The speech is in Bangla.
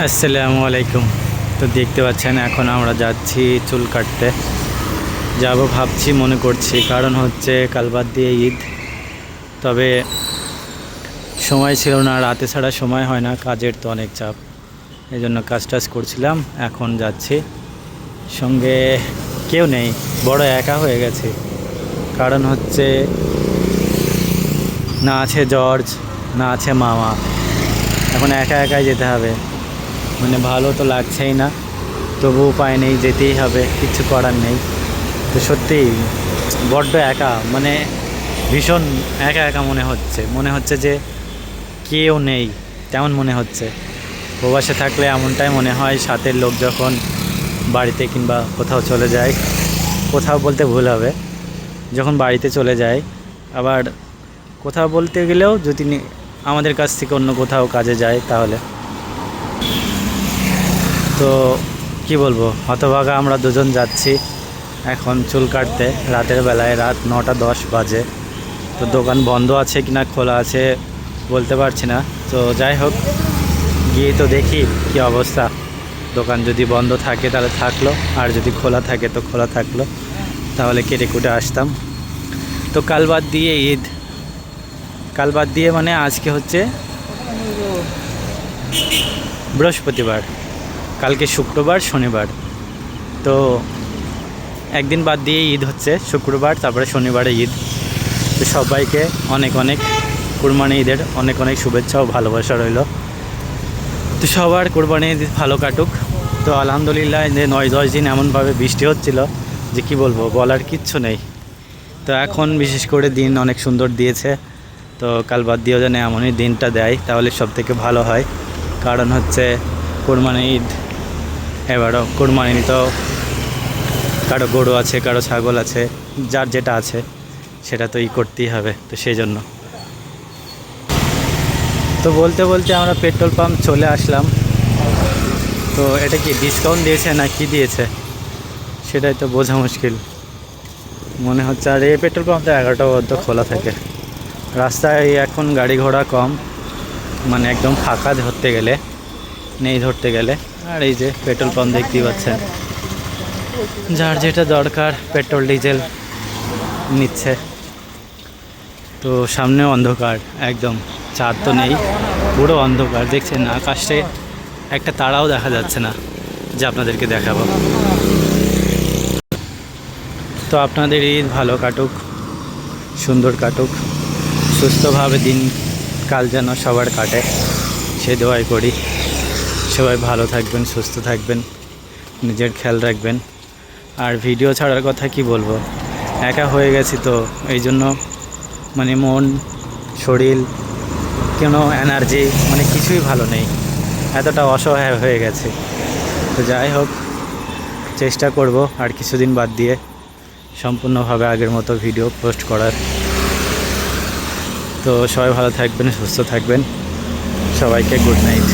আসসালামু আলাইকুম। তো দেখতে পাচ্ছেন, এখন আমরা যাচ্ছি চুল কাটতে। যাব ভাবছি, মনে করছি। কারণ হচ্ছে কাল বাদ দিয়ে ঈদ। তবে সময় ছিল না, রাতে ছাড়া সময় হয় না, কাজের তো অনেক চাপ। এই জন্য কাজ টাজ করছিলাম, এখন যাচ্ছি। সঙ্গে কেউ নেই, বড় একা হয়ে গেছে। কারণ হচ্ছে না আছে জর্জ, না আছে মামা। এখন একা একাই যেতে হবে। মানে ভালো তো লাগছেই না। তবু উপায় নেই, যেতেই হবে, কিছু করার নেই। তো সত্যি বড্ড একা মানে ভীষণ একা একা মনে হচ্ছে। মনে হচ্ছে যে কেউ নেই, তেমন মনে হচ্ছে। প্রবাসে থাকলে এমনটাই মনে হয়, সাথের লোক যখন বাড়িতে কিংবা কোথাও চলে যায়, কোথাও বলতে ভুল হবে, যখন বাড়িতে চলে যায়, আবার কোথাও বলতে গেলেও যদি আমাদের কাছ থেকে অন্য কোথাও কাজে যায় তাহলে। তো কি বলব, হতভাগা আমরা দুজন যাচ্ছি এখন চুল কাটতে। রাতের বেলায় রাত নটা দশ বাজে। তো দোকান বন্ধ আছে কিনা, খোলা আছে বলতে পারছি না। তো যাই হোক, গিয়ে তো দেখি কি অবস্থা। দোকান যদি বন্ধ থাকে তাহলে থাকল, আর যদি খোলা থাকে তো খোলা থাকল। তাহলে কেটে কুটে আসতাম। তো কাল বাদ দিয়ে ঈদ। কাল বাদ দিয়ে মানে আজকে হচ্ছে বৃহস্পতিবার। কালকে শুক্রবার, শনিবার। তো একদিন বাদ দিয়ে ঈদ হচ্ছে, শুক্রবার, তারপরে শনিবারে ঈদ। তো সবাইকে অনেক অনেক কুরবানি ঈদের অনেক অনেক শুভেচ্ছা ও ভালোবাসা রইল। তো সবার কোরবানি ঈদ ভালো কাটুক। তো আলহামদুলিল্লাহ যে নয়, দশ দিন এমনভাবে বৃষ্টি হচ্ছিল যে কি বলব, বলার কিচ্ছু নেই। তো এখন বিশেষ করে দিন অনেক সুন্দর দিয়েছে। তো কাল বাদ দিয়েও যেন এমনই দিনটা দেয়, তাহলে সব থেকে ভালো হয়। কারণ হচ্ছে কোরবানি ঈদ এবারও কোরবানি তো। কারও গরু আছে, কারও ছাগল আছে, যার যেটা আছে, সেটা তো ই করতেই হবে, তো সেই জন্য। তো বলতে বলতে আমরা পেট্রোল পাম্প চলে আসলাম। তো এটা কি ডিসকাউন্ট দিয়েছে না কি দিয়েছে? সেটাই তো বোঝা মুশকিল। মনে হচ্ছে আর এই পেট্রোল পাম্প তো এগারোটা পর্যন্ত খোলা থাকে। রাস্তায় এখন গাড়ি ঘোড়া কম মানে একদম ফাঁকা ধরতে গেলে, নেই ধরতে গেলে। আর এই যে পেট্রোল পাম্প দেখতেই পাচ্ছেন। যার যেটা দরকার, পেট্রোল, ডিজেল নিচ্ছে। তো সামনে অন্ধকার, একদম চাঁদ তো নেই, পুরো অন্ধকার। দেখছেন আকাশে একটা তারাও দেখা যাচ্ছে না, যে আপনাদেরকে দেখাবো। তো আপনাদের ঈদ ভালো কাটুক, সুন্দর কাটুক, সুস্থভাবে দিন কাল যেন সবার কাটে, সে দোয়াই করি। সবাই ভালো থাকবেন, সুস্থ থাকবেন, নিজের খেয়াল রাখবেন। আর ভিডিও ছাড়ার কথা কি বলব? একা হয়ে গেছি তো এই জন্য মানে মন, শরীর, কোনো এনার্জি মানে কিছুই ভালো নেই। এতটা অসহায় হয়ে গেছে। তো যাই হোক, চেষ্টা করব আর কিছুদিন বাদ দিয়ে সম্পূর্ণভাবে আগের মতো ভিডিও পোস্ট করার। তো সবাই ভালো থাকবেন, সুস্থ থাকবেন। সবাইকে গুড নাইট